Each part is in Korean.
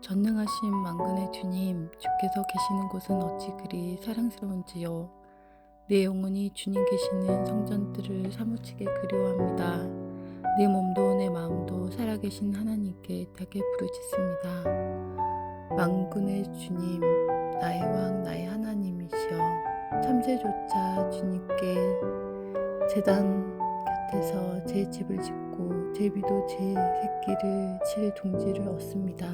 전능하신 만군의 주님, 주께서 계시는 곳은 어찌 그리 사랑스러운지요. 내 영혼이 주님 계시는 성전들을 사무치게 그리워합니다. 내 몸도 내 마음도 살아계신 하나님께 되게 부르짖습니다. 만군의 주님, 나의 왕, 나의 하나님이시여, 참새조차 주님께 재단 곁에서 제 집을 짓고 제비도 제 새끼를 칠 동지를 얻습니다.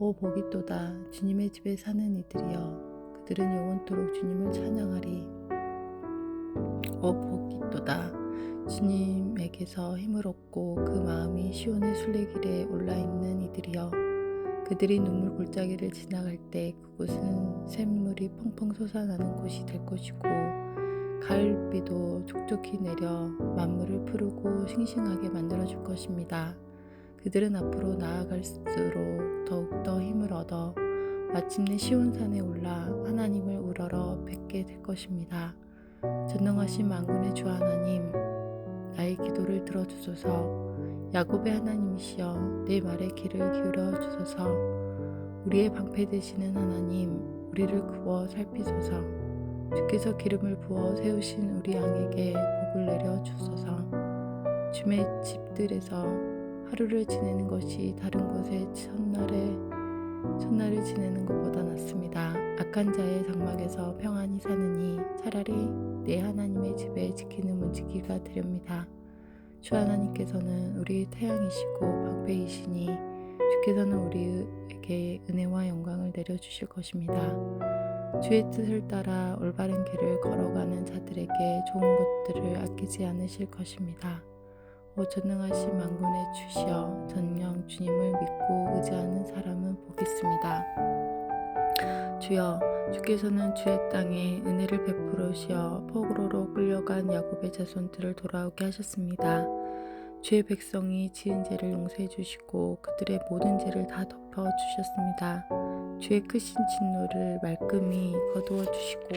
오 복이 또다. 주님의 집에 사는 이들이여 그들은 영원토록 주님을 찬양하리. 오 복이 또다. 주님에게서 힘을 얻고 그 마음이 시온의 순례길에 올라있는 이들이여 그들이 눈물 골짜기를 지나갈 때 그곳은 샘물이 펑펑 솟아나는 곳이 될 것이고 가을비도 촉촉히 내려 만물을 푸르고 싱싱하게 만들어줄 것입니다. 그들은 앞으로 나아갈수록 더욱더 힘을 얻어 마침내 시온산에 올라 하나님을 우러러 뵙게 될 것입니다. 전능하신 만군의 주 하나님, 나의 기도를 들어주소서. 야곱의 하나님이시여 내 말에 귀를 기울여 주소서. 우리의 방패 되시는 하나님, 우리를 구워 살피소서. 주께서 기름을 부어 세우신 우리 양에게 복을 내려 주소서. 주의 집들에서 하루를 지내는 것이 다른 곳에 첫날에 첫날을 지내는 것보다 낫습니다. 악한 자의 장막에서 평안히 사느니 차라리 내 하나님의 집에 지키는 문지기가 되렵니다. 주 하나님께서는 우리의 태양이시고 방패이시니 주께서는 우리에게 은혜와 영광을 내려주실 것입니다. 주의 뜻을 따라 올바른 길을 걸어가는 자들에게 좋은 것들을 아끼지 않으실 것입니다. 오 전능하신 만군의 주시여 전령 주님을 믿고 의지하는 사람은 복 있습니다. 주여 주께서는 주의 땅에 은혜를 베풀으시어 포로로 끌려간 야곱의 자손들을 돌아오게 하셨습니다. 주의 백성이 지은 죄를 용서해 주시고 그들의 모든 죄를 다 덮어 주셨습니다. 주의 크신 진노를 말끔히 거두어 주시고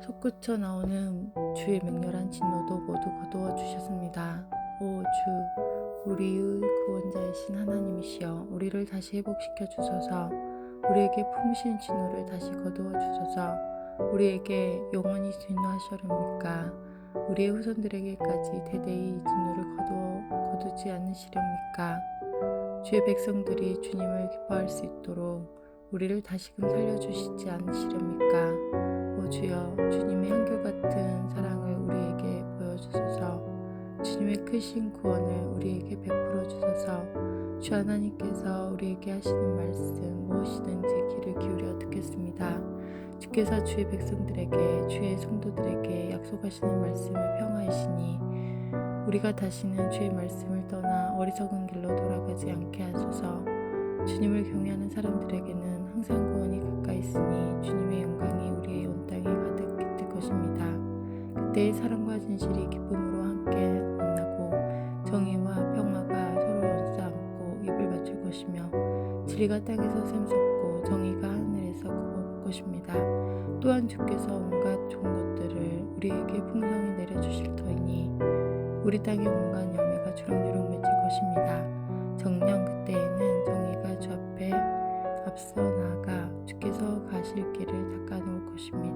솟구쳐 나오는 주의 맹렬한 진노도 모두 거두어 주셨습니다. 오 주, 우리의 구원자이신 하나님이시여 우리를 다시 회복시켜 주소서. 우리에게 품으신 진노를 다시 거두어 주소서. 우리에게 영원히 진노하시렵니까? 우리의 후손들에게까지 대대히 이 진노를 거두어 거두지 않으시렵니까? 주의 백성들이 주님을 기뻐할 수 있도록 우리를 다시금 살려주시지 않으시렵니까? 오 주여 주님의 한결같은 사랑을 우리에게 보여주소서 주님의 크신 구원을 우리에게 베풀어 주소서 주 하나님께서 우리에게 하시는 말씀 무엇이든지 귀를 기울여 듣겠습니다. 주께서 주의 백성들에게 주의 성도들에게 약속하시는 말씀을 평하시니 우리가 다시는 주의 말씀을 떠나 어리석은 길로 돌아가지 않게 하소서. 주님을 경외하는 사람들에게는 항상 구원이 가까이 있으니 주님의 영광이 우리의 온 땅에 가득 깃들 것입니다. 그때의 사랑과 진실이 기쁨으로 함께 만나고 정의와 평화가 서로 연수 안고 입을 맞출 것이며 진리가 땅에서 샘솟고 정의가 하늘에서 굽어볼 것입니다. 또한 주께서 온갖 좋은 것들을 우리에게 풍성히 내려주실 터이니 우리 땅의 공간 염해가 주렁주렁 맺힐 것입니다. 정령 그때에는 정의가 주 앞에 앞서 나가 주께서 가실 길을 닦아놓을 것입니다.